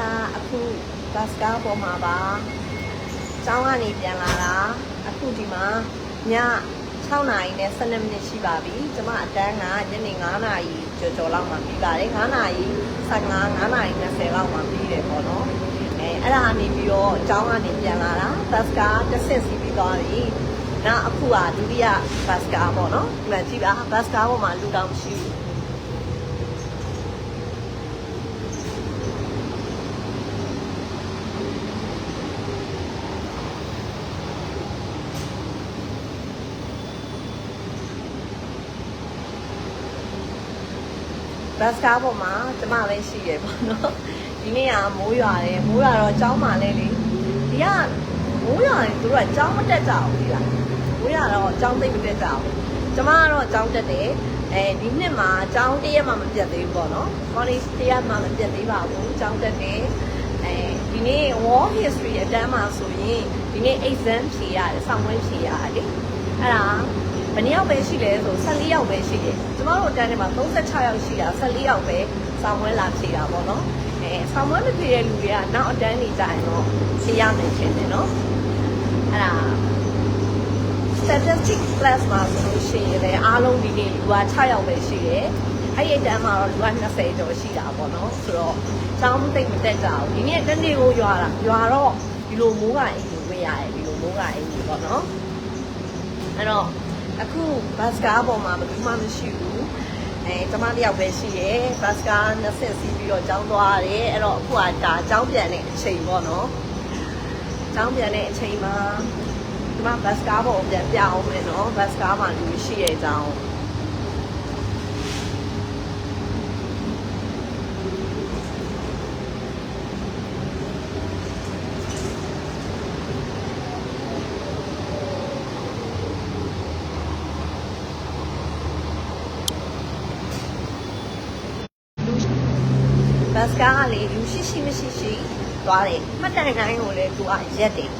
ကအခုဘတ်စကားပေါ်မှာပါကျောင်းကနေပြန်လာတာအခုဒီမှာည6နာရီနဲ့12မိနစ်ရှိပါပြီကျမအတန်းကညနေ9နာရီကျော်ကျော်လောက်မှပြီးပါတယ်9နာရီ15 9နာရီ20လောက်မှပြီးတယ်ပေါ့နော်အဲအဲ့ဒါကနေပြီးတော့ကျောင်းကနေပြန်လာတာဘတ်စကားတစ်ဆင့်စီးပြီးသွားပြီနောက်အခုကဒုတိယဘတ်စကားပေါ့နော်ဒီမှာကြည့်ပါဘတ်စကားပေါ်မှာလူတောင်မရှိဘူး ဘတ်စကားပေါ်မှာကျမလည်းရှိရပေါ့နော်ဒီနေ့ကမိုးရွာတယ်မိုးရွာတော့ကြောင်းမှလဲလေဒီကမိုးရွာရင်တို့ကကြောင်းမတက်ကြဘူးဒီလားမိုးရွာတော့ကြောင်းသိပ်မတက်ကြဘူးကျမကတော့ကြောင်းတက်တယ်အဲဒီနှစ်မှာကြောင်းတရက်မှမပြတ်သေးဘူးပေါ့နော် college တရက်မှမပြတ်သေးပါဘူးကြောင်းတက်တယ်အဲဒီနေ့ war history အတန်းမှာဆိုရင်ဒီနေ့ exam ဖြေရတယ်ဆောင်းဝင်းဖြေရတယ်အဲ့ဒါ ဘယ်နှစ်ယောက်ပဲရှိလဲဆို14ယောက်ပဲရှိတယ်ကျမတို့အတန်းထဲမှာ36ယောက်ရှိတာ14ယောက်ပဲဆောင်းဝဲလာဖြေတာပေါ့နော်အဲဆောင်းဝဲမဖြေတဲ့လူတွေကနောက်အတန်းနေကြရင်တော့ဖြေရမယ်ထင်တယ်နော်အဲ့ဒါ statistics class မှာဆိုလို့ရှိရင်လည်းအားလုံးဒီနေ့လူက6ယောက်ပဲရှိတယ်အဲ့ဒီအတန်းမှာတော့လူက20ကျော်ရှိတာပေါ့နော်ဆိုတော့ကျောင်းသိမ့်မတက်ကြဘူးဒီနေ့တနေ့ကိုရွာတာရွာတော့ဒီလိုမိုးကအင်ကြီးဝေးရတယ်ဒီလိုမိုးကအင်ကြီးပေါ့နော်အဲ့တော့ အခုဘတ်စကားပေါ်မှာဘယ်သူမှမရှိဘူးအဲကျမတယောက်ပဲရှိရယ်ဘတ်စကားနှစ်ဆင့်စီးပြီးတော့ကျောင်းသွားရတယ်အဲ့တော့အခုကဒါကျောင်းပြန်တဲ့အချိန်ပေါ့နော်ကျောင်းပြန်တဲ့အချိန်မှာဒီမှာဘတ်စကားပေါ်ကိုပြန်ပြအောင်မယ်နော်ဘတ်စကားမှာလူရှိရဲ့အကြောင်းဘတ်စကားကလေလူရှိရှိမရှိရှိ သွားတယ်မှတ်တိုင်တိုင်းကိုလည်းသူကရက်တယ်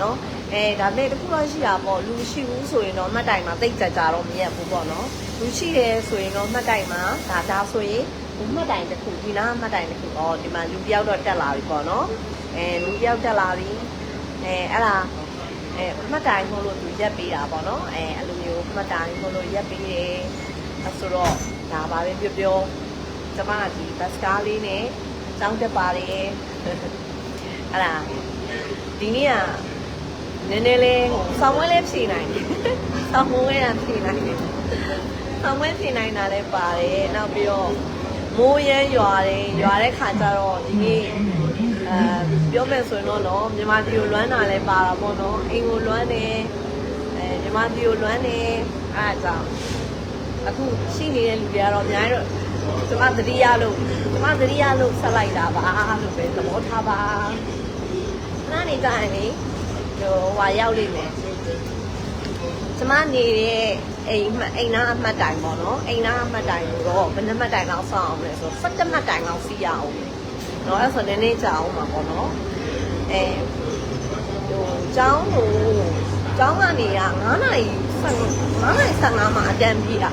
နော်အဲဒါပေမဲ့တခုတော့ရှိတာပေါ့လူရှိဘူးဆိုရင်တော့မှတ်တိုင်မှာတိတ်ကြကြတော့မရက်ဘူးပေါ့နော်လူရှိတယ်ဆိုရင်တော့မှတ်တိုင်မှာဒါဒါဆိုရင်ဒီမှတ်တိုင်တစ်ခုဒီနားမှတ်တိုင်တစ်ခုဩဒီမှာလူပြောက်တော့တက်လာပြီပေါ့နော်အဲလူပြောက်တက်လာပြီအဲအဲ့ဒါအဲမှတ်တိုင်မို့လို့သူရက်ပေးတာပေါ့နော်အဲအဲ့လိုမျိုးမှတ်တိုင်မို့လို့ရက်ပေးတယ်အဲဆိုတော့ဒါပါပဲပြောပြောကျမကဒီဘတ်စကားလေးနဲ့စောင်းတက်ပါတယ် အဲ့ဒါဒီနေ့ကနည်းနည်းလေးဆောင်းဝဲလေးဖြေနိုင်တယ်ဆောင်းဝဲကဖြေနိုင်တယ်ဆောင်းဝဲဖြေနိုင်တာလည်းပါတယ်နောက်ပြီးတော့မိုးရမ်းရွာတယ်ရွာတဲ့ခါကျတော့ဒီနေ့အဲပြောမယ်ဆိုရင်တော့နော်မြန်မာပြည်ကိုလွမ်းတာလည်းပါတာပေါ့နော်အိမ်ကိုလွမ်းတယ်အဲမြန်မာပြည်ကိုလွမ်းတယ်အဲ့ဒါကြောင့်အခုရှိနေတဲ့လူတွေကတော့အများကြီးတော့ကျမသတိရလို့ကျမသတိရလို့ဆက်လိုက်တာပါလို့ပဲသဘောထားပါ သားနေကြရင်လေဟိုဟွာရောက်လိမ့်မယ်ကျမနေတဲ့အိမ်မှအိမ်သားအမှတ်တိုင်ပေါ့နော်အိမ်သားအမှတ်တိုင်ကိုတော့ဘယ်နှမှတ်တိုင်လောက်ဆောက်အောင်လဲဆိုတော့17မှတ်တိုင်လောက်စီးရအောင်နော်အဲ့ဆိုနည်းနည်းကြာအောင်ပါပေါ့နော်အဲဟိုကျောင်းကိုကျောင်းကနေက9နိုင်9နိုင်15မှာအတန်းပြီးတာ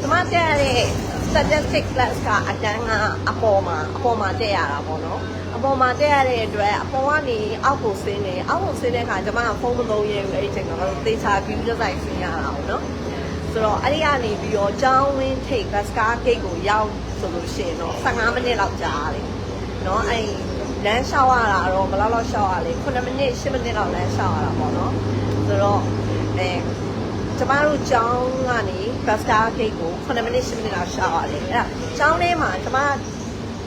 ကျမတက်ရတဲ့ statistic class ကအတန်းကအပေါ်မှာအပေါ်မှာတက်ရတာပေါ့နော် အပေါ်မှာတက်ရတဲ့အတွက်အပေါ်ကနေအောက်ကိုဆင်းနေအောက်ကိုဆင်းတဲ့အခါကျမကဖုန်းမသုံးရဘူးအဲ့ဒီချိန်ကတော့သေချာ view တစ်ဆိုင်ဆင်းရတာပေါ့နော်ဆိုတော့အဲ့ဒီကနေပြီးတော့ကျောင်းဝင်းထိပ် bus car gate ကိုရောက်ဆိုလို့ရှိရင်တော့15မိနစ်လောက်ကြာတယ်နော်အဲ့လမ်းလျှောက်ရတာတော့ဘယ်လောက်လောက်လျှောက်ရလဲ9မိနစ်10မိနစ်လောက်လမ်းလျှောက်ရတာပေါ့နော်ဆိုတော့အဲကျမတို့ကျောင်းကနေ bus car gate ကို9မိနစ်10မိနစ်လောက်ရှောက်ရတယ်အဲ့ဒါကျောင်းထဲမှာကျမ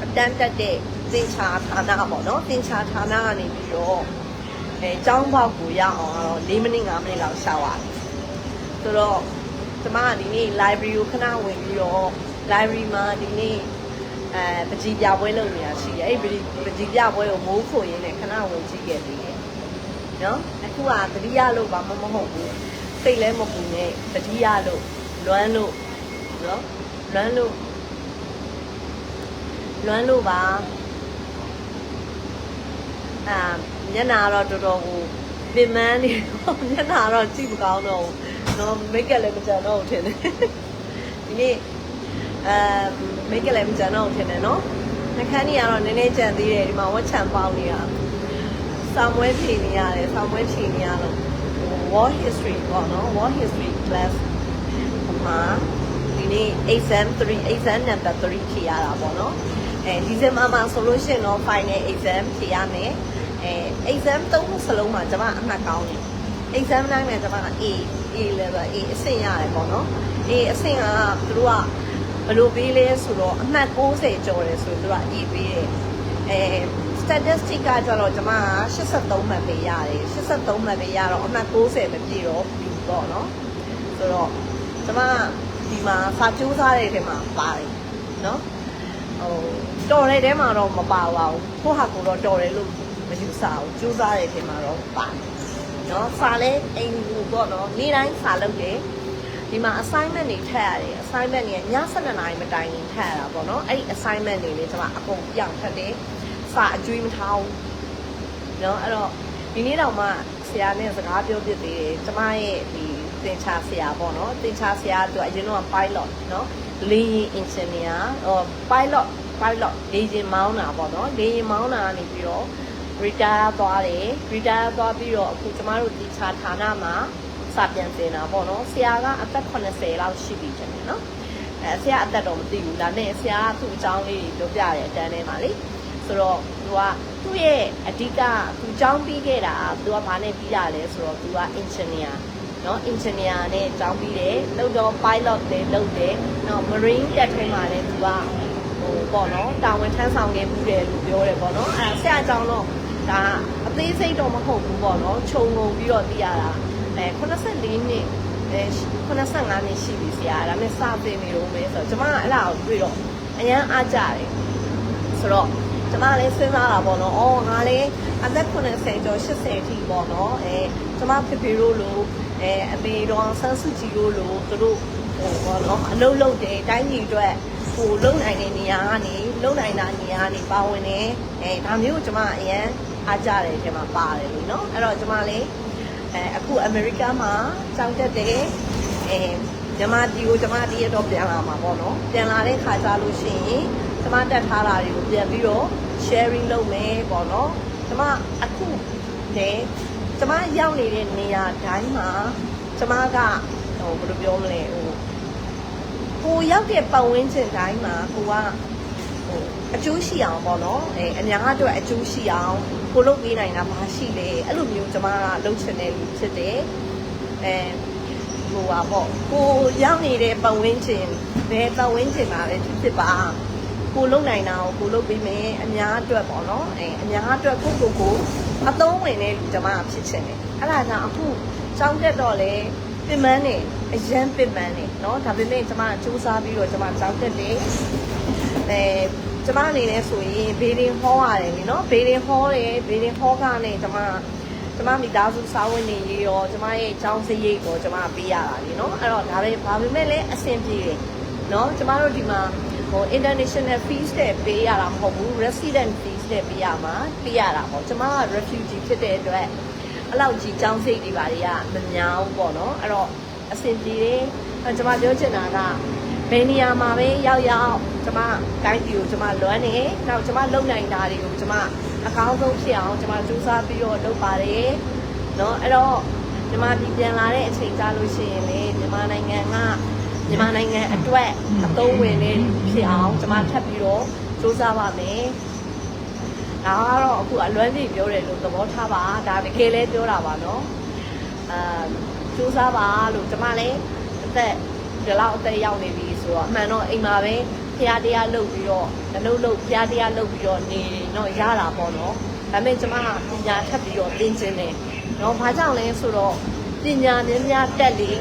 အတန်းတက်တဲ့ သင်္ချာဌာနပေါ့နော်သင်္ချာဌာနကနေပြီးတော့အဲကျောင်းပေါက်ကိုရအောင်တော့4မိနစ်5မိနစ်လောက်ရှောက်ရတယ်ဆိုတော့ကျမကဒီနေ့ library ကိုခဏဝင်ပြီးတော့ library မှာဒီနေ့အဲပကြီးပြပွဲလုပ်နေတာရှိတယ်အဲ့ဒီပကြီးပြပွဲကိုမိုးခိုရင်းနဲ့ခဏဝင်ကြည့်ခဲ့သေးတယ်နော်အခုကသတိရလို့ဘာမှမဟုတ်ဘူးစိတ်လည်းမပူနဲ့သတိရလို့လွမ်းလို့နော်လွမ်းလို့လွမ်းလို့ပါ အာမျက်နာတော့တော်တော်ကိုပင်မန်းနေတော့မျက်နာတော့ကြည့်မကောင်းတော့ဘူးနော်မိတ်ကလည်းမကြံတော့ဘူးထင်တယ်ဒီနေ့အဲမိတ်ကလည်းမကြံတော့ဘူးထင်တယ်နော်နှခမ်းကြီးကတော့နည်းနည်းကြံသေးတယ်ဒီမှာဝက်ချံပေါင်းနေတာစာမွဲဖြေနေရတယ်စာမွဲဖြေနေရလို့ war history ပေါ့နော် war history class ဒီမှာဒီနေ့ exam 3 exam number 3ဖြေရတာပေါ့နော်အဲဒီဇင်ဘာမှာဆိုလို့ရှိရင်တော့ final exam ဖြေရမယ်အဲ exam သုံးခုစလုံးမှာကျွန်မအမှတ်ကောင်းတယ် exam တိုင်းမှာကျွန်မ A A level A အဆင့်ရတယ်ပေါ့နော် A အဆင့်ကသူတို့ကဘယ်လိုပေးလဲဆိုတော့အမှတ်60ကျော်တယ်ဆိုရင်သူတို့က A ပေးတယ်အဲ statistic ကကျတော့ကျွန်မ83မှတ်ပေးရတယ်83မှတ်ပေးရတော့အမှတ်60မပြည့်တော့ B ပေါ့နော်ဆိုတော့ကျွန်မဒီမှာစာကြိုးစားတဲ့ထဲမှာပါတယ်နော်ဟိုတော်တဲ့ထဲမှာတော့မပါပါဘူးကိုယ့်ဟာကိုယ်တော့တော်တယ်လို့မ ယူဆဘူးကြိုးစားတဲ့ထဲမှာတော့ပါတယ်နော်စာလဲအိမ်ကူပေါ့နော်နေ့တိုင်းစာလုပ်တယ်ဒီမှာ assignment တွေထပ်ရတယ် assignment တွေည7နာရီမတိုင်ခင်ထပ်ရတာပေါ့နော်အဲ့ဒီ assignment တွေလေကျွန်မအကုန်ပြောင်းထပ်တယ်စာအကျွေးမထားဘူးเนาะအဲ့တော့ဒီနေ့တော့မှဆရာနဲ့စကားပြောဖြစ်သေးတယ်ကျမရဲ့ဒီသင်္ချာဆရာပေါ့နော်သင်္ချာဆရာသူအရင်တော့ pilot เนาะလေယာဉ် engineer ဟော pilot pilot လေယာဉ်မောင်းတာပေါ့နော်လေယာဉ်မောင်းတာကနေပြီးတော့ retire သွားတယ် retire သွားပြီးတော့အခုကျမတို့ဒီခြာဌာနမှာစာပြန်တင်တာပေါ့နော်ဆရာကအသက်80လောက်ရှိပြီတဲ့နော်အဲဆရာအသက်တော့မသိဘူးဒါနဲ့ဆရာကသူ့အကြောင်းလေးတွေပြောပြတယ်အတန်းထဲမှာလေဆိုတော့သူကသူ့ရဲ့အဓိကသူကျောင်းပြီးခဲ့တာသူကဘာနဲ့ပြီးတာလဲဆိုတော့သူက engineer နော် engineer နဲ့ကျောင်းပြီးတယ်လောက်တော့ pilot လည်းလုပ်တယ်နော် marine တက်ထဲမှာလည်းသူကဟိုပေါ့နော်တာဝန်ထမ်းဆောင်ခဲ့မှုတယ်လို့ပြောတယ်ပေါ့နော်အဲဆရာကျောင်းတော့ ဒါအသေးစိတ်တော့မဟုတ်ဘူးပေါ့နော်ခြုံငုံပြီးတော့သိရတာအဲ84နှစ်အဲ85နှစ်ရှိပြီဆရာဒါပေမဲ့စပင်နေလို့ပဲဆိုတော့ကျွန်မကအဲ့ဒါကိုတွေ့တော့အရန်အားကြတယ်ဆိုတော့ကျမလည်းစဉ်းစားတာပေါ့နော်။အော်ငါလည်းအသက်80ကျော်80အထိပေါ့နော်။အဲကျမဖေဖေတို့လိုအဲအမေတော်ဆန်းစုကြည်တို့လိုသူတို့ဟိုပေါ့နော်အလုံးလုံးတယ်တိုင်းပြည်အတွက်ဟိုလုံနိုင်တဲ့နေရာကနေလုံနိုင်တာနေရာကနေပါဝင်နေအဲဒါမျိုးကိုကျမအရန် အားကြတယ်ဒီမှာပါတယ်လို့နော်။အဲ့တော့ကျမလည်းအဲအခုအမေရိကန်မှာကြောင်းတက်တယ်အဲဂျမတီကိုဂျမတီရတော့ပြန်လာမှာပေါ့နော်ပြန်လာတဲ့ခါကျလို့ရှိရင်ဂျမတက်ထားတာတွေကိုပြန်ပြီးတော့ sharing လုပ်မယ်ပေါ့နော်ဂျမအခုလေဂျမရောက်နေတဲ့နေရာတိုင်းမှာဂျမကဟိုဘယ်လိုပြောမလဲဟိုကိုရောက်တဲ့ပတ်ဝန်းကျင်တိုင်းမှာကိုကဟို အကျိုးရှိအောင်ပေါ့နော်အဲအများအတွက်အကျိုးရှိအောင်ကိုလုပ်ပေးနိုင်တာမရှိလေအဲ့လိုမျိုးကျွန်မကလုပ်ချင်တဲ့လူဖြစ်တယ်အဲဟိုပါပေါ့ကိုရောက်နေတဲ့ပတ်ဝန်းကျင်ဘယ်ပတ်ဝန်းကျင်မှာပဲဖြစ်ဖြစ်ပါကိုလုပ်နိုင်တာကိုကိုလုပ်ပေးမယ်အများအတွက်ပေါ့နော်အဲအများအတွက်ကိုကိုကိုအသုံးဝင်တဲ့လူကျွန်မကဖြစ်ချင်တယ်အဲ့ဒါကြောင့်အခုစောင်းတက်တော့လေပြင်မန်းနေအရန်ပြင်မန်းနေเนาะဒါပေမဲ့ကျွန်မစူးစမ်းပြီးတော့ကျွန်မစောင်းတက်တယ်အဲ ကျမအနေနဲ့ဆိုရင်ဘေးရင်ဟောရတယ်လीနော်ဘေးရင်ဟောတယ်ဘေးရင်ဟောကနဲ့ကျမကျမမိသားစုစားဝင်နေရေးရောကျမရဲ့အကြောင်းစရိတ်ကိုကျမပေးရတာလीနော်အဲ့တော့ဒါပဲဘာပေမဲ့လည်းအဆင်ပြေတယ်နော်ကျမတို့ဒီမှာဟို international fees တဲ့ပေးရတာမဟုတ်ဘူး resident fees တဲ့ပေးရမှာပေးရတာပေါ့ကျမက refugee ဖြစ်တဲ့အတွက်အဲ့လောက်ကြီးចောင်းစိတ်တွေပါတွေကမများဘူးပေါ့နော်အဲ့တော့အဆင်ပြေတယ်အဲ့ကျမပြောချင်တာကဘယ်နေရာမှာပဲရောက်ရောက် ကျမတိုင်းပြည်ကိုကျမလွမ်းနေနောက်ကျမလုံနိုင်တာတွေကိုကျမအကောင်းဆုံးဖြစ်အောင်ကျမစူးစမ်းပြီးတော့လုပ်ပါတယ်เนาะအဲ့တော့မြန်မာပြည်ပြန်လာတဲ့အချိန်ကြာလို့ရှိရင်လေမြန်မာနိုင်ငံကမြန်မာနိုင်ငံအတွက်အသုံးဝင်နေဖြစ်အောင်ကျမထပ်ပြီးတော့စူးစမ်းပါမယ်ဒါကတော့အခုအလွမ်းကြီးပြောတယ်လို့သဘောထားပါဒါတကယ်လဲပြောတာပါเนาะအာစူးစမ်းပါလို့ကျမလည်းအသက်ဒီလောက်အသက်ရောက်နေပြီဆိုတော့အမှန်တော့အိမ်မှာပဲ ဖျားတရားလုပ်ပြီးတော့အလုပ်လုပ်ဖျားတရားလုပ်ပြီးတော့နေတော့ရတာပေါ့နော်ဒါပေမဲ့ကျမကပညာထပ်ပြီးတော့သင်ခြင်းတယ်နော်ဘာကြောင့်လဲဆိုတော့ပညာများများတက်လေ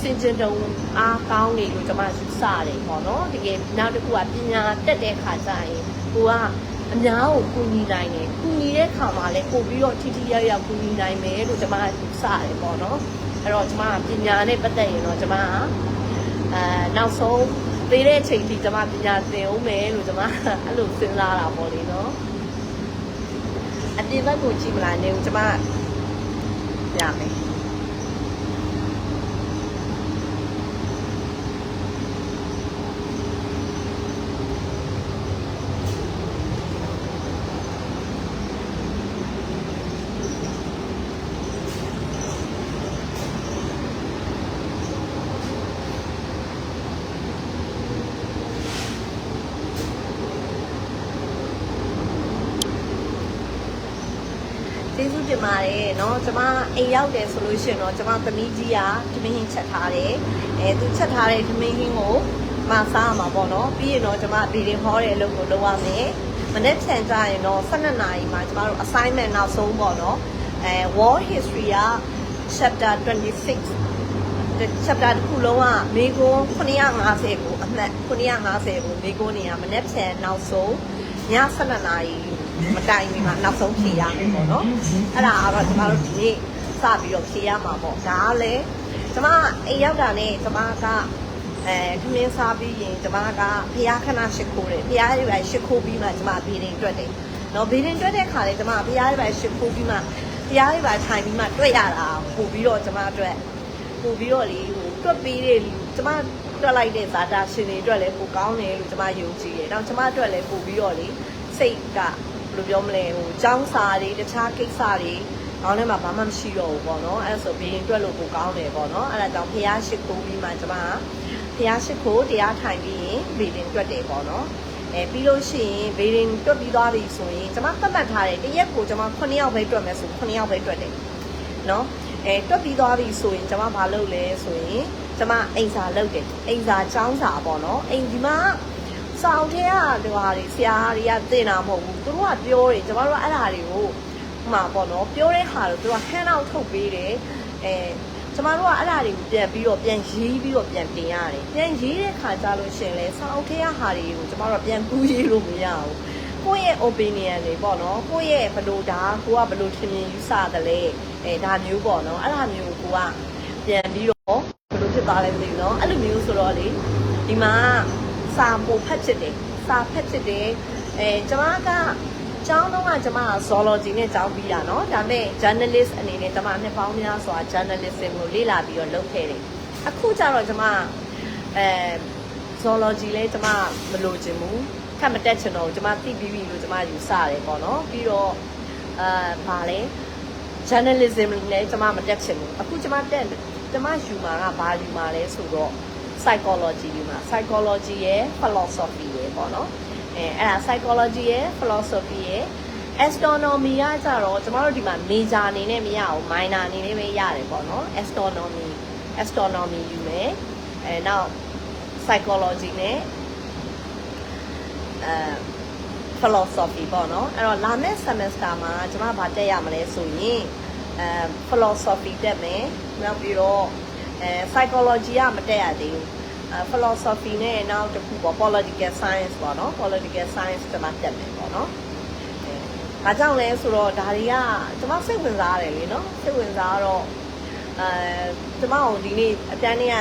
စင်ကျင်တုံအားကောင်းနေလို့ကျမယူဆတယ်ပေါ့နော်တကယ်နောက်တစ်ခုကပညာတက်တဲ့ခါကျရင်ကိုကအများကိုကူညီနိုင်တယ်ကူညီတဲ့ခါမှာလည်းပို့ပြီးတော့ထိထိရောက်ရောက်ကူညီနိုင်မယ်လို့ကျမယူဆတယ်ပေါ့နော်အဲ့တော့ကျမကပညာနဲ့ပတ်သက်ရင်တော့ကျမကအဲနောက်ဆုံး သေးတဲ့အချိန်ထိကျမပညာသင်အောင်မယ်လို့ကျမအဲ့လိုစဉ်းစားတာပေါ့လေနော်အပြင်ဘက်ကိုကြည့်မလာနေဘူးကျမရမယ် ကျေးဇူးတင်ပါတယ်เนาะကျမအိမ်ရောက်တယ်ဆိုလို့ရှိရင်တော့ကျမသမီးကြီးကသမင်းဟင်းချက်ထားတယ်အဲသူချက်ထားတဲ့သမင်းဟင်းကိုမစားရမှာပေါ့เนาะပြီးရင်တော့ကျမဗီဒီဟောတဲ့အလုပ်ကိုလုပ်ရမယ်မနေ့ဖြန်ကြရင်တော့12နာရီမှာကျမတို့ assignment နောက်ဆုံးပေါ့เนาะအဲ War History က chapter 26 chapter တစ်ခုလုံးကမေကွန်း950ကိုအမှတ်950ကိုမေကွန်းနေရမနေ့ဖြန်နောက်ဆုံးည12နာရီ မတိုင်မီမှာနောက်ဆုံးဖြေရမယ်ပေါ့နော်အဲ့ဒါကတော့ကျမတို့ဒီနေ့စပြီးတော့ဖြေရမှာပေါ့ဒါကလည်းကျမအိမ်ရောက်တာနဲ့ကျမကအဲခမင်းစားပြီးရင်ကျမကဖျားခဏရှစ်ခိုးတယ်ဖျားရွယ်ရှစ်ခိုးပြီးမှကျမဘီရင်တွက်တယ်နော်ဘီရင်တွက်တဲ့ခါလေကျမဖျားရွယ်ရှစ်ခိုးပြီးမှဖျားရွယ်ထိုင်ပြီးမှတွက်ရတာပို့ပြီးတော့ကျမအတွက်ပို့ပြီးတော့လေဟိုတွက်ပြီးတဲ့လူကျမတွက်လိုက်တဲ့ဇာတာရှင်တွေအတွက်လည်းပိုကောင်းတယ်လို့ကျမယုံကြည်တယ်။နောက်ကျမအတွက်လည်းပို့ပြီးတော့လေစိတ်က ဘယ်လိုပြောမလဲဟိုចောင်းစာတွေတခြားကိစ္စတွေအောင်းထဲမှာဘာမှမရှိတော့ဘူးပေါ့နော်။အဲဆိုဘီရင်တွက်လို့ပိုကောင်းတယ်ပေါ့နော်။အဲဒါကြောင့်ဖះရှိခိုးပြီးမှကျမကဖះရှိခိုးတရားထိုင်ပြီးရင်ဘီရင်တွက်တယ်ပေါ့နော်။အဲပြီးလို့ရှိရင်ဘီရင်တွက်ပြီးသွားပြီဆိုရင်ကျမသတ်မှတ်ထားတယ်တရက်ကိုကျမ9ယောက်ပဲတွက်မယ်ဆို9ယောက်ပဲတွက်တယ်။နော်အဲတွက်ပြီးသွားပြီဆိုရင်ကျမဘာလုပ်လဲဆိုရင်ကျမအိမ်စာလုပ်တယ်အိမ်စာចောင်းစာပေါ့နော်အိမ်ဒီမှာ စောင်းထဲကဒီဟာတွေဆရာတွေကတင်တာမဟုတ်ဘူးသူတို့ကပြောတယ်ကျမတို့ကအဲ့ဒါတွေကိုဟိုမှာပေါ့နော်ပြောတဲ့ဟာတွေသူတို့က hand out ထုတ်ပေးတယ်အဲကျမတို့ကအဲ့ဒါတွေကိုပြန်ပြီးတော့ပြန်ရေးပြီးတော့ပြန်တင်ရတယ်ပြန်ရေးတဲ့ခါကျလို့ရှင်လဲစောင်းထဲကဟာတွေကိုကျမတို့ကပြန်ကူးရေးလို့မရဘူးကိုယ့်ရဲ့ opinion တွေပေါ့နော်ကိုယ့်ရဲ့ဘယ်လိုဒါကိုကဘယ်လိုထင်မြင်ယူဆတယ်လဲအဲဒါမျိုးပေါ့နော်အဲ့ဒါမျိုးကိုကပြန်ပြီးတော့ဘယ်လိုဖြစ်သွားလဲမသိဘူးနော်အဲ့လိုမျိုးဆိုတော့လေဒီမှာ စာပို့ဖတ်ချစ်တယ်စာဖတ်ချစ်တယ်အဲကျမကကျောင်းတော့ကကျမက zoology နဲ့ကျောင်းပြီးတာเนาะဒါပေမဲ့ journalist အနေနဲ့ကျမနှစ်ပေါင်းများစွာ journalism ကိုလေ့လာပြီးတော့လုပ်ခဲ့တယ်အခုကျတော့ကျမအဲ zoology လဲကျမမလိုချင်ဘူးခက်မတက်ချင်တော့ဘူးကျမသိပြီးပြီလို့ကျမယူဆတယ်ပေါ့နော်ပြီးတော့အာဗာလဲ journalism လည်းကျမမတက်ချင်ဘူးအခုကျမတက်ကျမယူမှာကဘာယူမှာလဲဆိုတော့ psychology ယူမှာ psychology ရဲ့ philosophy ရဲ့ပေါ့နော်အဲအဲ့ဒါ psychology ရဲ့ philosophy ရဲ့ astronomy ကကြတော့ကျမတို့ဒီမှာ major အနေနဲ့မရဘူး minor အနေနဲ့ပဲရတယ်ပေါ့နော် astronomy astronomy ယူမယ်အဲနောက် psychology နဲ့အဲ philosophy ပေါ့နော်အဲ့တော့လာမယ့် semester မှာကျွန်မဗာတက်ရမလဲဆိုရင်အဲ philosophy တက်မယ်နောက်ပြီးတော့ အဲ psychology ကမတက်ရသေးဘူးအဲ philosophy နဲ့နောက်တစ်ခုပေါ့ political science ပေါ့နော် political science ကျွန်မတက်မယ်ပေါ့နော်အဲဒါကြောင့်လဲဆိုတော့ဒါတွေကကျွန်မစိတ်ဝင်စားရတယ်လေနော်စိတ်ဝင်စားတော့အဲကျွန်မတို့ဒီနေ့အတန်းလေးက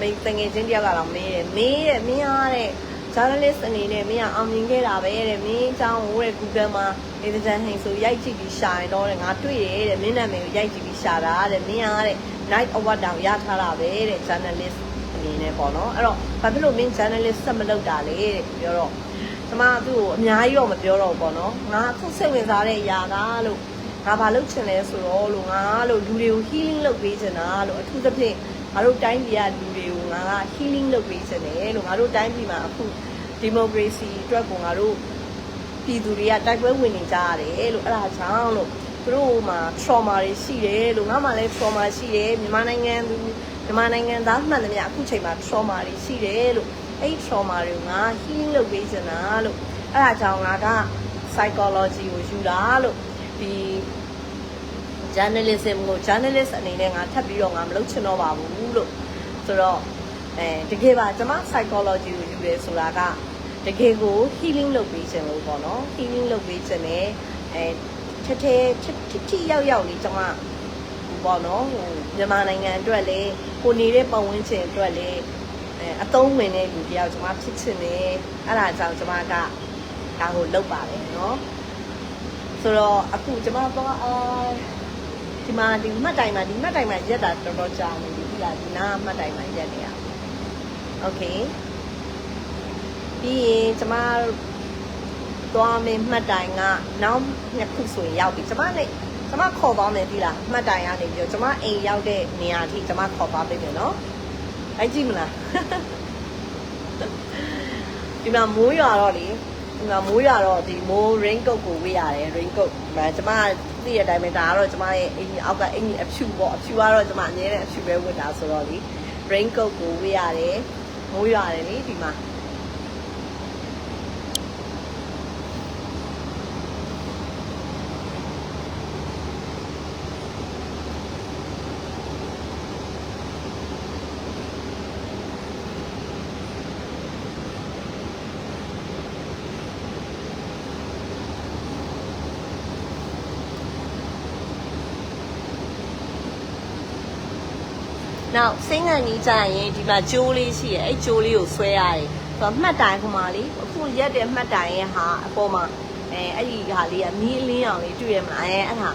မိတ်ငယ်ချင်းတယောက်ကတော့မေးတယ်မေးတယ်မင်းအားတဲ့ journalist အနေနဲ့မင်းကအောင်မြင်ခဲ့တာပဲတဲ့မင်းအကြောင်းဟိုတဲ့ Google မှာအေဒဂျန်ဟင်ဆိုရိုက်ကြည့်ပြီးရှာရင်တော့တဲ့ငါတွေ့တယ်တဲ့မင်းနာမည်ကိုရိုက်ကြည့်ပြီးရှာတာတဲ့မင်းအားတဲ့ night award တောင်ရထားတာပဲတဲ့ journalist အနေနဲ့ပေါ့နော်အဲ့တော့ဘာဖြစ်လို့မင်း journalist ဆက်မလုပ်တာလဲတဲ့ပြောတော့ကျွန်မသူ့ကိုအများကြီးတော့မပြောတော့ဘူးပေါ့နော်ငါအခုစိတ်ဝင်စားတဲ့အရာကလို့ငါဘာလုပ်ချင်လဲဆိုတော့လို့ငါလို့လူတွေကို healing လုပ်ပေးချင်တာလို့အထူးသဖြင့်ငါတို့တိုင်းပြည်ကလူတွေကိုငါက healing လုပ်ပေးချင်တယ်လို့ငါတို့တိုင်းပြည်မှာအခု democracy အတွက်ကိုငါတို့ပြည်သူတွေကတိုက်ပွဲဝင်နေကြရတယ်လို့အဲ့ဒါကြောင့်လို့ သူတို့မှာ trauma တွေရှိတယ်လို့ငါမှလည်း trauma ရှိတယ်မြန်မာနိုင်ငံသူမြန်မာနိုင်ငံသားမှန်သမျှအခုချိန်မှာ trauma တွေရှိတယ်လို့အဲ့ trauma တွေကိုငါ healing လုပ်ပေးချင်တာလို့အဲ့ဒါကြောင့်ငါက psychology ကိုယူတာလို့ဒီ journalism ကို journalist အနေနဲ့ငါထပ်ပြီးတော့ငါမလုပ်ချင်တော့ပါဘူးလို့ဆိုတော့အဲတကယ်ပါကျွန်မ psychology ကိုယူရဲဆိုတာကတကယ်ကို healing လုပ်ပေးခြင်းလို့ပေါ့နော် healing လုပ်ပေးခြင်းနဲ့အဲ ထက်ထဲထထရောက်ရောက်လေးကျွန်မဟိုပေါ့နော်ဟိုမြန်မာနိုင်ငံအတွက်လေကိုနေတဲ့ပတ်ဝန်းကျင်အတွက်လေအဲအသုံးဝင်တဲ့လူတယောက်ကျွန်မဖြစ်ချင်တယ်အဲ့ဒါကြောင့်ကျွန်မကဒါကိုလုပ်ပါတယ်နော်ဆိုတော့အခုကျွန်မတော့အာဒီမှာဒီမှတ်တိုင်မှာဒီမှတ်တိုင်မှာရက်တာတော်တော်ကြာနေပြီဒီလားဒီနားမှတ်တိုင်မှာရက်နေရโอเคပြီးရင်ကျမ သွားမယ်မှတ်တိုင်ကနောက်နှစ်ခုဆိုရင်ရောက်ပြီကျမနဲ့ကျမခေါ်သွားမယ်ပြီလားမှတ်တိုင်ကနေပြီးတော့ကျမအိမ်ရောက်တဲ့နေရာအထိကျမခေါ်သွားပေးမယ်နော်အဲ့ကြည့်မလားဒီမှာမိုးရွာတော့လေဒီမှာမိုးရတော့ဒီမိုး rain coat ကိုဝေးရတယ် rain coat ဒီမှာကျမသိရတဲ့အတိုင်းပဲဒါကတော့ကျမရဲ့အင်ကြီးအောက်ကအင်ကြီးအဖြူပေါ့အဖြူကတော့ကျမအမြဲတမ်းအဖြူပဲဝတ်တာဆိုတော့လေ rain coat ကိုဝေးရတယ်မိုးရတယ်လေဒီမှာ နောက်စင်းငံကြီးကြရင်ဒီမှာကြိုးလေးရှိရယ်အဲ့ကြိုးလေးကိုဆွဲရတယ်ဆိုတော့မှတ်တိုင်ခုမှလေအခုရက်တဲ့မှတ်တိုင်ရဲ့ဟာအပေါ်မှာအဲအဲ့ဒီဟာလေးကမီးအလင်းအောင်လေးတွေ့ရမလားအဲအဲ့ဒါ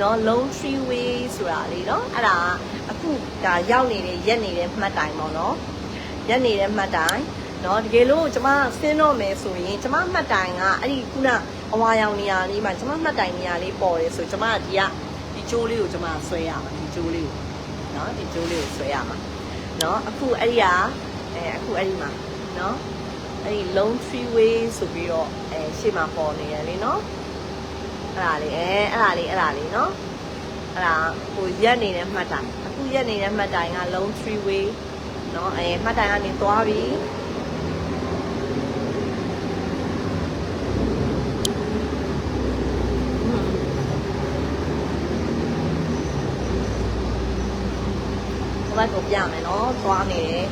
နော် long tree way ဆိုတာလေနော်အဲ့ဒါအခုဒါရောက်နေတဲ့ရက်နေတဲ့မှတ်တိုင်ပေါ့နော်ရက်နေတဲ့မှတ်တိုင်နော်တကယ်လို့ကျမဆင်းတော့မယ်ဆိုရင်ကျမမှတ်တိုင်ကအဲ့ဒီခုနအဝါရောင်နေရာလေးမှာကျမမှတ်တိုင်နေရာလေးပေါ်တယ်ဆိုကျမဒီကဒီကြိုးလေးကိုကျမဆွဲရမှာဒီကြိုးလေးကို နော်ဒီကျိုးလေးကိုဆွဲရမှာနော်အခုအဲ့ဒီဟာအဲအခုအဲ့ဒီမှာနော်အဲ့ဒီ long three way ဆိုပြီးတော့အဲရှေ့မှာပေါ်နေရလေနော်အဲ့ဒါလေးအဲအဲ့ဒါလေးအဲ့ဒါလေးနော်အဲ့ဒါဟိုရက်နေတဲ့မှတ်တိုင်အခုရက်နေတဲ့မှတ်တိုင်က long three way နော်အဲမှတ်တိုင်ကနေသွားပြီး လို့ပြမယ်နော်သွားနေတယ်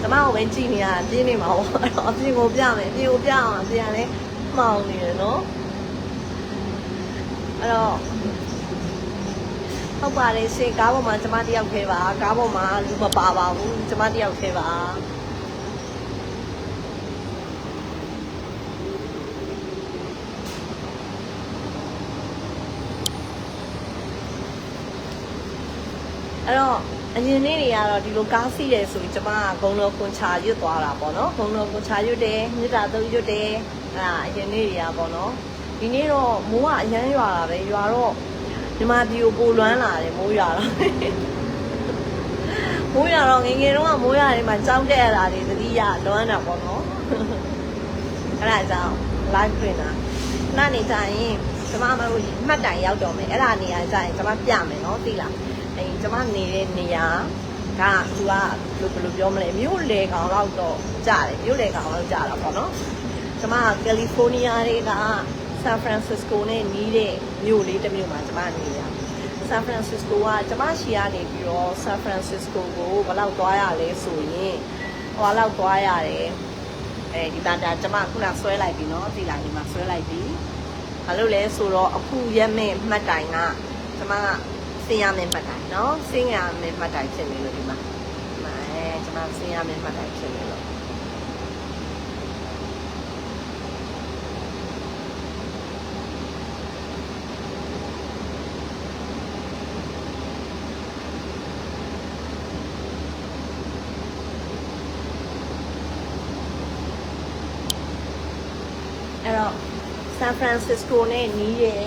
ကျမကိုပဲကြည့်နေရပြင်းနေမှာပေါ့အဲ့တော့အပြင်ကိုပြမယ်အပြင်ကိုပြအောင်အပြင်ကလည်းမှောင်နေတယ်နော်အဲ့တော့ဟုတ်ပါတယ်ရှင်ကားပေါ်မှာကျမတယောက်ခဲပါကားပေါ်မှာလူမပါပါဘူးကျမတယောက်ခဲပါ အဲ့တော့အရင်နေ့တွေကတော့ဒီလိုကားစီးတယ်ဆိုရင်ကျမကဂုံတော်ကွန်ချာရွတ်သွားတာပေါ့နော်ဂုံတော်ကွန်ချာရွတ်တယ်မြစ်တာသုံးရွတ်တယ်အဲ့ဒါအရင်နေ့တွေကပေါ့နော်ဒီနေ့တော့မိုးကအရမ်းရွာတာပဲရွာတော့ဒီမှာဒီကိုပိုလွမ်းလာတယ်မိုးရွာတော့မိုးရွာတော့ငယ်ငယ်တုန်းကမိုးရွာတွေမှာကြောင်းတက်ရတာတွေသတိရလွမ်းတာပေါ့နော်အဲ့ဒါကြောင့် live ပြင်တာနားနေကြရင်ကျမမတို့မှတ်တိုင်ရောက်တော့မယ်အဲ့ဒါနေရာကျရင်ကျမပြမယ်နော်သိလားအဲ ကျမနေတဲ့နေရာကသူကဘယ်လိုပြောမလဲမြို့လေကောင်လောက်တော့ကြားတယ်မြို့လေကောင်လောက်ကြားတာပေါ့နော်ကျမကကယ်လီဖိုးနီးယားတွေကဆန်ဖရန်စစ္စကိုနဲ့နီးတဲ့မြို့လေးတစ်မြို့မှာကျမနေရဆန်ဖရန်စစ္စကိုကကျမရှိကနေပြီးတော့ဆန်ဖရန်စစ္စကိုကိုဘယ်လောက်သွားရလဲဆိုရင်ဟိုလောက်သွားရတယ်အဲဒီတာတာကျမခုနဆွဲလိုက်ပြီနော်ဒီလိုက်ဒီမှာဆွဲလိုက်ပြီဘာလို့လဲဆိုတော့အခုရက်မဲ့မှတ်တိုင်ကကျမက စင်ရမယ်မှတ်တိုင်နော်စင်ရမယ်မှတ်တိုင်ဖြစ်နေလို့ဒီမှာဒီမှာအဲကျမစင်ရမယ်မှတ်တိုင်ဖြစ်နေလို့အဲ့တော့ San Francisco နဲ့နီးတယ်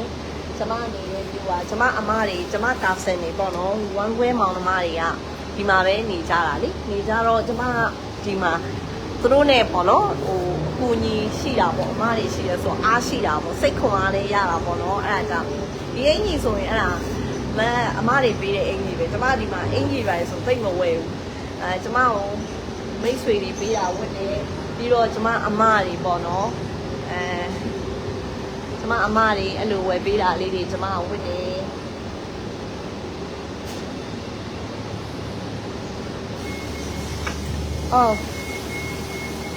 ကျမနေတဲ့ဒီကကျမအမတွေကျမကာဆန်တွေပေါ့နော်ဝမ်ခွဲမောင်နှမတွေကဒီမှာပဲနေကြတာလေနေကြတော့ကျမဒီမှာသူတို့နဲ့ပေါ့နော်ဟိုအကူညီရှိတာပေါ့အမတွေရှိရဆိုတော့အားရှိတာပေါ့စိတ်ခွန်အားလည်းရတာပေါ့နော်အဲ့ဒါကြောင့်ဒီအင်ကြီးဆိုရင်အဲ့ဒါမအမတွေပေးတဲ့အင်ကြီးပဲကျမဒီမှာအင်ကြီးပဲဆိုသိမ့်မဝဲဘူးအဲကျမကိုမိတ်ဆွေတွေပေးတာဝတ်တယ်ပြီးတော့ကျမအမတွေပေါ့နော်အဲ ကျမအမတွေအဲ့လိုဝယ်ပေးတာလေးတွေကျမဝတ်တယ်အော်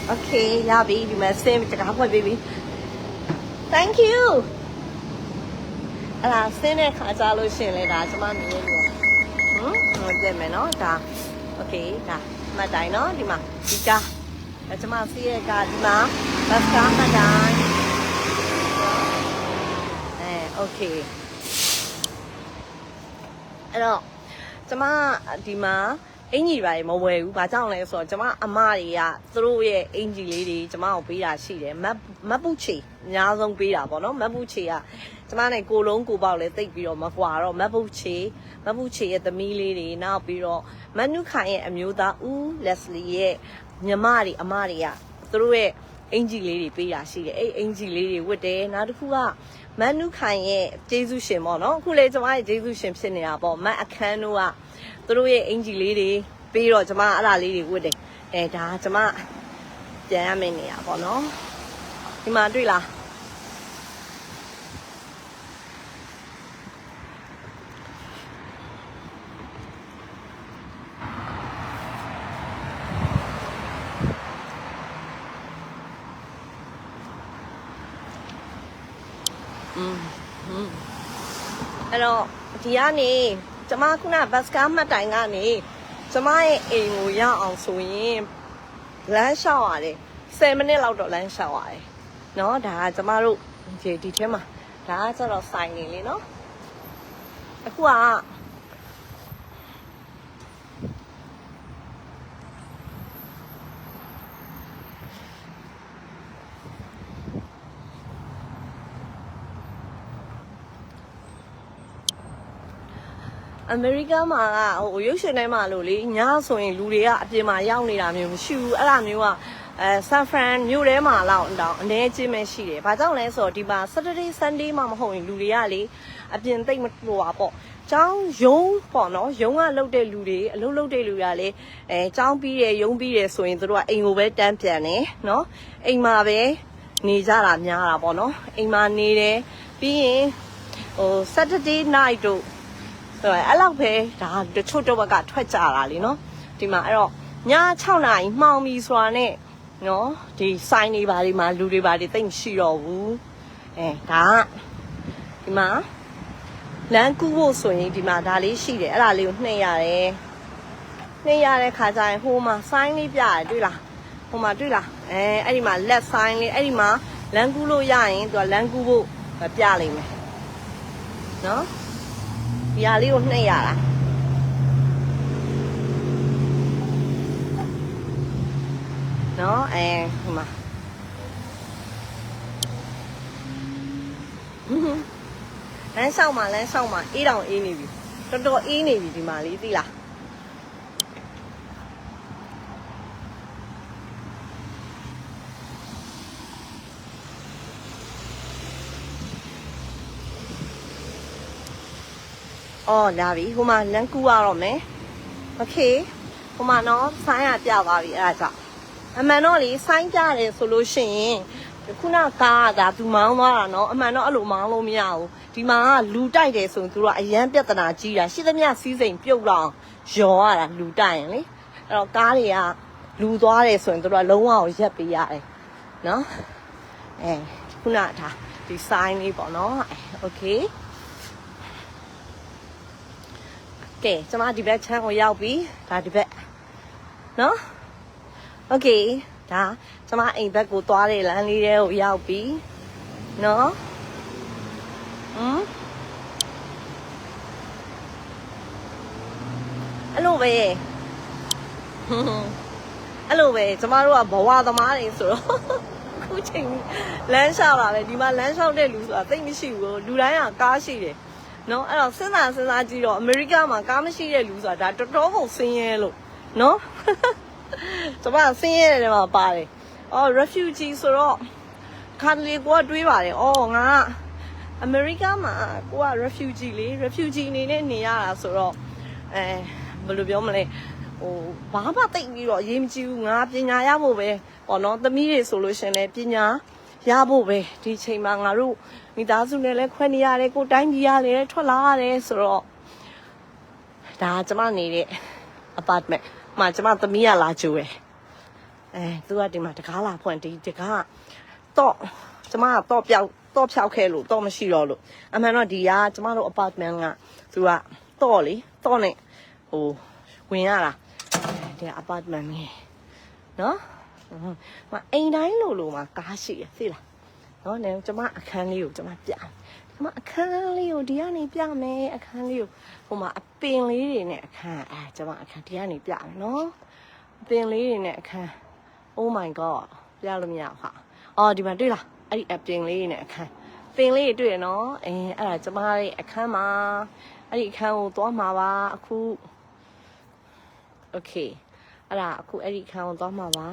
โอเคရပြီဒီမှာစင်းတကားဖွင့်ပေးပြီ thank you အဲ့ဒါစင်းတဲ့ခါကြလို့ရှရင်လေဒါကျမမြင်ရလို့ဟမ်ဟိုတက်မယ်နော်ဒါโอเคဒါမှတ်တိုင်းနော်ဒီမှာဒီကားအဲကျမစီးရဲ့ကားဒီမှာဘတ်ကားမှတ်တိုင်း အဲ โอเคအဲ့တော့ကျမဒီမှာအင်ကြီးပိုင်းမဝယ်ဘူး။ဘာကြောင့်လဲဆိုတော့ကျမအမတွေကသူတို့ရဲ့အင်ကြီးလေးတွေကျမကိုပေးတာရှိတယ်။မတ်မတ်ပုချေအများဆုံးပေးတာပေါ့နော်။မတ်ပုချေကကျမနဲ့ကိုလုံးကိုပေါက်လဲတိတ်ပြီးတော့မကွာတော့မတ်ပုချေမတ်ပုချေရဲ့သမီးလေးတွေနောက်ပြီးတော့မနုခိုင်ရဲ့အမျိုးသားဦးလက်စလီရဲ့ညီမတွေအမတွေကသူတို့ရဲ့ အင်ဂျီလေးတွေပေးရရှိတယ်အဲ့အင်ဂျီလေးတွေဝတ်တယ်နောက်တစ်ခုက မန်နုခိုင်ရဲ့ဂျေစုရှင်ပေါ့နော်အခုလေကျမရဲ့ဂျေစုရှင်ဖြစ်နေတာပေါ့မတ်အခန်းတို့ကသူတို့ရဲ့အင်ဂျီလေးတွေပြီးတော့ကျမအဲ့ဒါလေးတွေဝတ်တယ်အဲဒါကျမပြန်ရမယ့်နေရာပေါ့နော်ဒီမှာတွေ့လား အဲ့တော့ဒီကနေကျမခုနဘတ်စကားမှတ်တိုင်ကနေကျမရဲ့အိမ်ကိုရောက်အောင်ဆိုရင်လမ်းလျှောက်ရတယ်10မိနစ်လောက်တော့လမ်းလျှောက်ရတယ်เนาะဒါကကျမတို့ဒီဒီထဲမှာဒါကကျတော့စိုင်နေလေเนาะအခုက အမေရိကန်မှာကဟိုရုပ်ရှင်ထဲမှာလို့လေညဆိုရင်လူတွေကအပြင်မှာရောက်နေတာမျိုးမရှိဘူးအဲ့ဒါမျိုးကအဲဆန်ဖရန်မြို့ထဲမှာလောက်တောင်အနေချင်းပဲရှိတယ်။ဘာကြောင့်လဲဆိုတော့ဒီမှာ Saturday Sunday မှမဟုတ်ရင်လူတွေကလေအပြင်သိမ့်မလို့ပါပေါ့။ကျောင်းယုံပေါ့နော်ယုံကလှုပ်တဲ့လူတွေအလုပ်လုပ်တဲ့လူတွေကလေအဲကျောင်းပြီးတယ်ယုံပြီးတယ်ဆိုရင်တို့ကအိမ်ကိုပဲတန်းပြန်တယ်နော်။အိမ်မှာပဲနေကြတာများတာပေါ့နော်။အိမ်မှာနေတယ်ပြီးရင်ဟို Saturday night တို့ ဆိုတော့အဲ့လောက်ပဲဒါတချို့တော့ဘက်ကထွက်ကြတာလीเนาะဒီမှာအဲ့တော့ည6နာရီမှောင်ပြီဆိုတာနဲ့เนาะဒီဆိုင်တွေဘာတွေမှာလူတွေဘာတွေတိတ်မရှိတော့ဘူးအဲဒါကဒီမှာလမ်းကူးဖို့ဆိုရင်ဒီမှာဒါလေးရှိတယ်အဲ့ဒါလေးကိုနှိမ့်ရတယ်နှိမ့်ရတဲ့ခါကျရင်ဟိုမှာဆိုင်လေးပြရတယ်တွေ့လားဟိုမှာတွေ့လားအဲအဲ့ဒီမှာလက်ဆိုင်လေးအဲ့ဒီမှာလမ်းကူးလို့ရရင်သူကလမ်းကူးဖို့ပြလိမ့်မယ်နော် ဒီဟာလေးကိုနှိပ်ရတာနော်အဲဒီမှာဟွန်းဟွန်းလမ်းဆောင်မှာလမ်းဆောင်မှာအေးတောင်အေးနေပြီတော်တော်အေးနေပြီဒီမှာလေးသိလား အော်လာပြီဟိုမှာလမ်းကူရတော့မယ်โอเคဟိုမှာနော်ဆိုင်းရပြသွားပြီအဲ့ဒါကြောင့်အမှန်တော့လေဆိုင်းကြတယ်ဆိုလို့ရှိရင်ခုနကားကဒါသူမောင်းသွားတာနော်အမှန်တော့အဲ့လိုမောင်းလို့မရဘူးဒီမှာကလူတိုက်တယ်ဆိုရင်သူတို့ကအရန်ပြဿနာကြီးတာရှိသမျှစီးစိမ်ပြုတ်တော့ယော်ရတာလူတိုက်ရင်လေအဲ့တော့ကားတွေကလူသွားတယ်ဆိုရင်သူတို့ကလုံးဝကိုရက်ပေးရတယ်နော်အဲခုနဒါဒီဆိုင်လေးပေါ့နော်โอเค ကဲကျမဒီဘက်ချမ်းကိုရောက်ပြီဒါဒီဘက်နော်โอเคဒါကျမအိမ်ဘက်ကိုသွားတဲ့လမ်းလေးတွေကိုရောက်ပြီနော်ဟမ်အဲ့လိုပဲဟွန်းအဲ့လိုပဲကျမတို့ကဘဝသမားတွေဆိုတော့ခုချိန်လမ်းလျှောက်လာတယ်ဒီမှာလမ်းလျှောက်တဲ့လူဆိုတာသိပ်မရှိဘူးလူတိုင်းကကားရှိတယ် နော်အဲ့တော့စဉ်းစားစဉ်းစားကြည့်တော့အမေရိကမှာကားမရှိတဲ့လူဆိုတာဒါတော်တော်ကိုဆင်းရဲလို့နော်ကျွန်မဆင်းရဲတယ်မှာပါတယ်အော် refugee ဆိုတော့ခါတလေကိုကတွေးပါတယ်အော်ငါအမေရိကမှာကိုက refugee လေ refugee အနေနဲ့နေရတာဆိုတော့အဲဘယ်လိုပြောမလဲဟိုဘာမှတိတ်ပြီးတော့အရေးမကြီးဘူးငါပညာရဖို့ပဲပေါ့နော်သမီးတွေဆိုလို့ရှရင်လည်းပညာ ရဖို့ပဲဒီချိန်မှာငါတို့မိသားစုနဲ့လည်းခွဲနေရတယ်ကိုတိုင်းပြည်ရလည်းထွက်လာရတယ်ဆိုတော့ဒါကျမနေတဲ့ apartment မှာကျမသမီးရလာကြိုးပဲအဲသူကဒီမှာတကားလာဖွင့်ဒီတကားတော့ကျမကတော့ပျောက်တော့ဖြောက်ခဲ့လို့တော့မရှိတော့လို့အမှန်တော့ဒီကကျမတို့ apartment ကသူကတော့လေတော့နဲ့ဟိုဝင်ရတာဒီ apartment ကြီးနော် မအိမ်တိုင်းလို့လို့မှာကားရှိရသိလားနော်နေကျမအခန်းလေးကိုကျမပြကျမအခန်းလေးကိုဒီကနေပြမယ်အခန်းလေးကိုဟိုမှာအပင်လေးတွေနဲ့အခန်းအဲကျမအခန်းဒီကနေပြမယ်နော်အပင်လေးတွေနဲ့အခန်း Oh my god ပြလို့မရဘူးဟာအော်ဒီမှာတွေ့လားအဲ့ဒီအပင်လေးတွေနဲ့အခန်းပင်လေးတွေတွေ့ရနော်အဲအဲ့ဒါကျမရဲ့အခန်းမှာအဲ့ဒီအခန်းကိုသွားမှာပါအခု Okay အဲ့ဒါအခုအဲ့ဒီအခန်းကိုသွားမှာပါ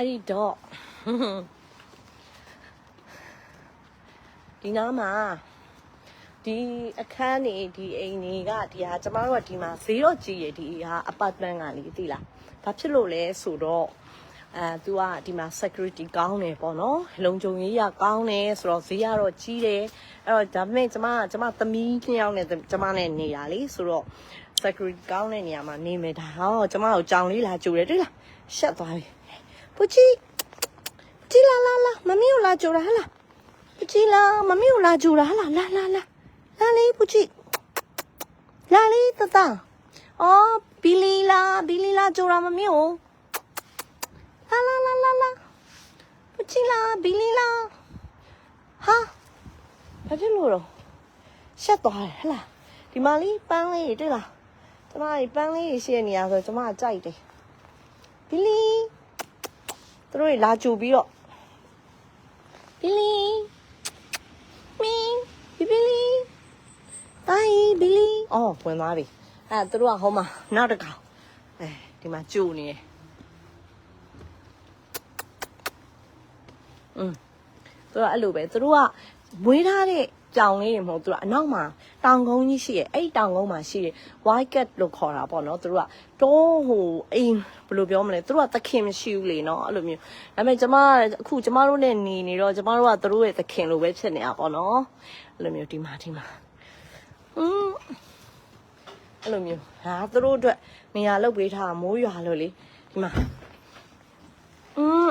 အဲ့ဒီတော့ဒီနားမှာဒီအခန်းနေဒီအိမ်တွေကဒီဟာကျမတို့ကဒီမှာဈေးတော့ကြီးရဒီဟာအပတ်တန်းကလေသိလားဘာဖြစ်လို့လဲဆိုတော့အဲ तू ကဒီမှာ security ကောင်းတယ်ပေါ့နော်လုံခြုံရေးရကောင်းတယ်ဆိုတော့ဈေးကတော့ကြီးတယ်အဲ့တော့ဒါပေမဲ့ကျမကကျမသမီးနှစ်ယောက်နဲ့ကျမနဲ့နေတာလေဆိုတော့ security ကောင်းတဲ့နေရာမှာနေမယ်ဒါဟောကျမကိုကြောင်လေးလာကြိုတယ်တွေ့လားရှက်သွားပြီ ပူချီပူချီလာလာလာမမီကိုလာကြိုတာဟလားပူချီလာမမီကိုလာကြိုတာဟလားလာလာလာလာလေးပူချီလာလေးတတအော်ဘီလီလာဘီလီလာကြိုတာမမီကိုလာလာလာလာလာပူချီလာဘီလီလာဟာဘာဖြစ်လို့တော့ရှက်သွားတယ်ဟလားဒီမလေးပန်းလေးတွေ့လားကျမဒီပန်းလေးရှိတဲ့နေရာဆိုကျမကြိုက်တယ်ဘီလီ သူတို့တွေလာကြိုပြီးတော့ဘီလီမင်းဘီဘီလီတိုင်းဘီလီအော်ဝင်သွားပြီအဲသူတို့ကဟောမှာနောက်တစ်ခါအဲဒီမှာကြိုနေတယ်อืมသူကအဲ့လိုပဲသူတို့ကမွေးထားတဲ့ ကြောင်လေးတွေမဟုတ်သူကအနောက်မှာတောင်ကုန်းကြီးရှိရဲ့အဲ့ဒီတောင်ကုန်းမှာရှိတဲ့ white cat လို့ခေါ်တာပေါ့နော်သူတို့ကတောဟိုအိမ်ဘယ်လိုပြောမလဲသူတို့ကသခင်မရှိဘူးလေနော်အဲ့လိုမျိုးဒါပေမဲ့ကျမအခုကျမတို့နဲ့နေနေတော့ကျမတို့ကသူတို့ရဲ့သခင်လိုပဲဖြစ်နေတာပေါ့နော်အဲ့လိုမျိုးဒီမှာဒီမှာอืมအဲ့လိုမျိုးဟာသူတို့အတွက်နေရာလောက်ပေးထားတာမိုးရွာလို့လေဒီမှာอืม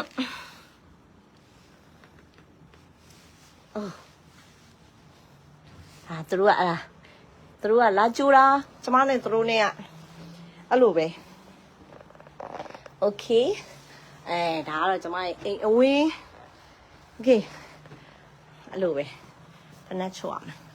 အော် ဒါသူတို့ကအဲ့ဒါသူတို့ကလာကြိုးတာကျမနဲ့သူတို့နဲ့ကအဲ့လိုပဲ okay အဲဒါကတော့ကျမရဲ့အိမ်အဝင်း okay အဲ့လိုပဲဖနက်ချောရမယ်